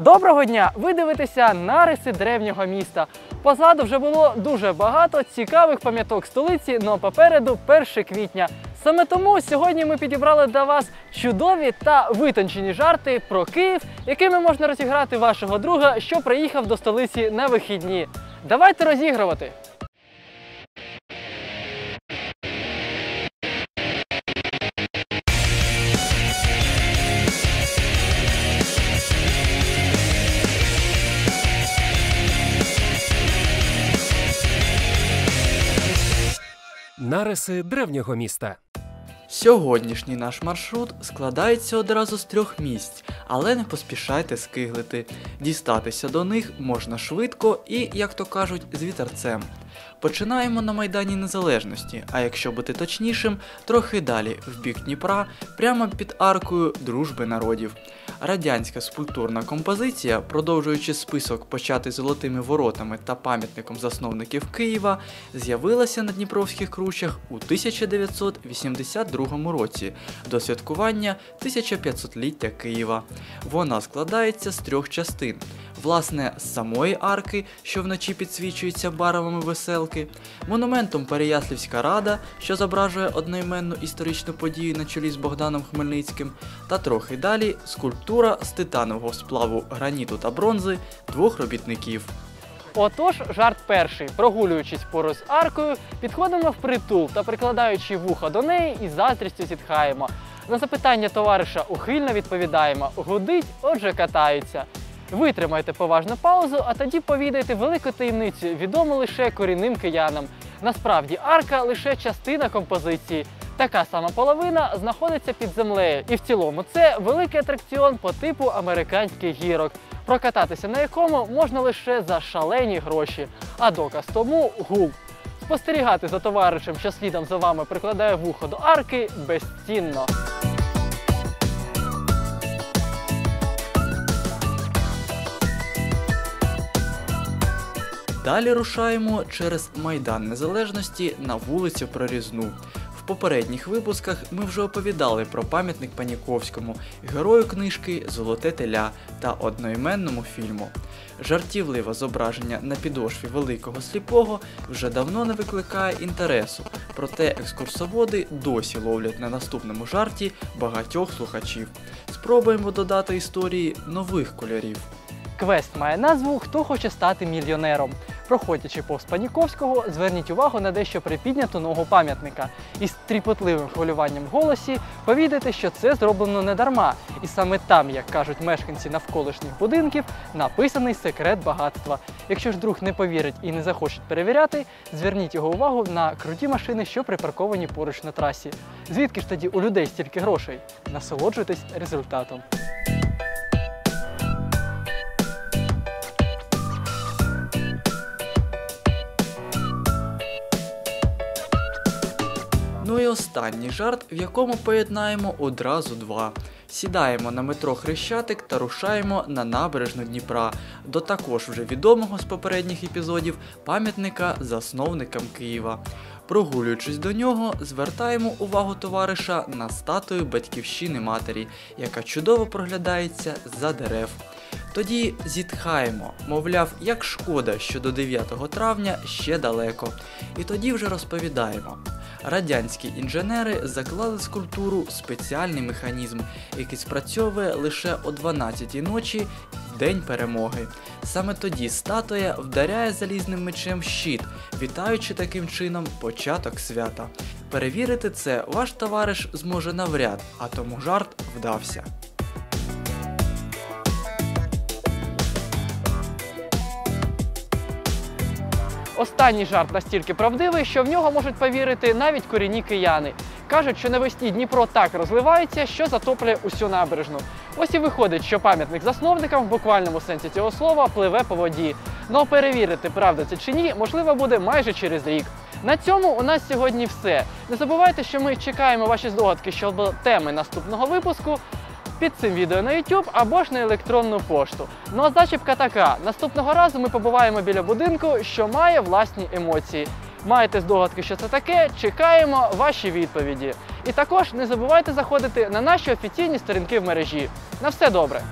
Доброго дня! Ви дивитеся нариси древнього міста. Позаду вже було дуже багато цікавих пам'яток столиці, але попереду 1 квітня. Саме тому сьогодні ми підібрали для вас чудові та витончені жарти про Київ, якими можна розіграти вашого друга, що приїхав до столиці на вихідні. Давайте розігрувати! Нариси древнього міста. Сьогоднішній наш маршрут складається одразу з трьох місць, але не поспішайте скиглити. Дістатися до них можна швидко і, як то кажуть, з вітерцем. Починаємо на Майдані Незалежності, а якщо бути точнішим, трохи далі, в бік Дніпра, прямо під аркою Дружби народів. Радянська скульптурна композиція, продовжуючи список початий золотими воротами та пам'ятником засновників Києва, з'явилася на Дніпровських кручах у 1982 році до святкування 1500-ліття Києва. Вона складається з трьох частин. Власне, з самої арки, що вночі підсвічується барвами веселки, монументом Переяслівська рада, що зображує одноіменну історичну подію на чолі з Богданом Хмельницьким, та трохи далі скульптура з титанового сплаву граніту та бронзи двох робітників. Отож, жарт перший. Прогулюючись поруч з аркою, підходимо в притул та прикладаючи вуха до неї і заздрістю зітхаємо. На запитання товариша ухильно відповідаємо: гудить, отже, катаються. Витримайте поважну паузу, а тоді повідайте велику таємницю, відому лише корінним киянам. Насправді арка лише частина композиції. Така сама половина знаходиться під землею, і в цілому це великий атракціон по типу американських гірок, прокататися на якому можна лише за шалені гроші. А доказ тому гул. Спостерігати за товаришем, що слідом за вами прикладає вухо до арки, безцінно. Далі рушаємо через Майдан Незалежності на вулицю Прорізну. В попередніх випусках ми вже оповідали про пам'ятник Паніковському, герою книжки Золоте теля та одноіменному фільму. Жартівливе зображення на підошві великого сліпого вже давно не викликає інтересу, проте екскурсоводи досі ловлять на наступному жарті багатьох слухачів. Спробуємо додати історії нових кольорів. Квест має назву Хто хоче стати мільйонером. Проходячи повз Паніковського, зверніть увагу на дещо припідняту ногу пам'ятника. І з тріпотливим хвилюванням в голосі повідайте, що це зроблено не дарма. І саме там, як кажуть мешканці навколишніх будинків, написаний секрет багатства. Якщо ж друг не повірить і не захочуть перевіряти, зверніть його увагу на круті машини, що припарковані поруч на трасі. Звідки ж тоді у людей стільки грошей? Насолоджуйтесь результатом. Останній жарт, в якому поєднаємо одразу два. Сідаємо на метро Хрещатик та рушаємо на набережну Дніпра до також вже відомого з попередніх епізодів пам'ятника засновникам Києва. Прогулюючись до нього, звертаємо увагу товариша на статую батьківщини матері, яка чудово проглядається за дерев. Тоді зітхаємо, мовляв, як шкода, що до 9 травня ще далеко. І тоді вже розповідаємо. Радянські інженери заклали скульптуру спеціальний механізм, який спрацьовує лише о 12-й ночі в день перемоги. Саме тоді статуя вдаряє залізним мечем щит, вітаючи таким чином початок свята. Перевірити це ваш товариш зможе навряд, а тому жарт вдався. Останній жарт настільки правдивий, що в нього можуть повірити навіть корінні кияни. Кажуть, що навесні Дніпро так розливається, що затоплює усю набережну. Ось і виходить, що пам'ятник засновникам в буквальному сенсі цього слова пливе по воді. Ну перевірити, правда це чи ні, можливо буде майже через рік. На цьому у нас сьогодні все. Не забувайте, що ми чекаємо ваші здогадки щодо теми наступного випуску під цим відео на YouTube або ж на електронну пошту. Ну а зачіпка така: наступного разу ми побуваємо біля будинку, що має власні емоції. Маєте здогадки, що це таке? Чекаємо ваші відповіді. І також не забувайте заходити на наші офіційні сторінки в мережі. На все добре!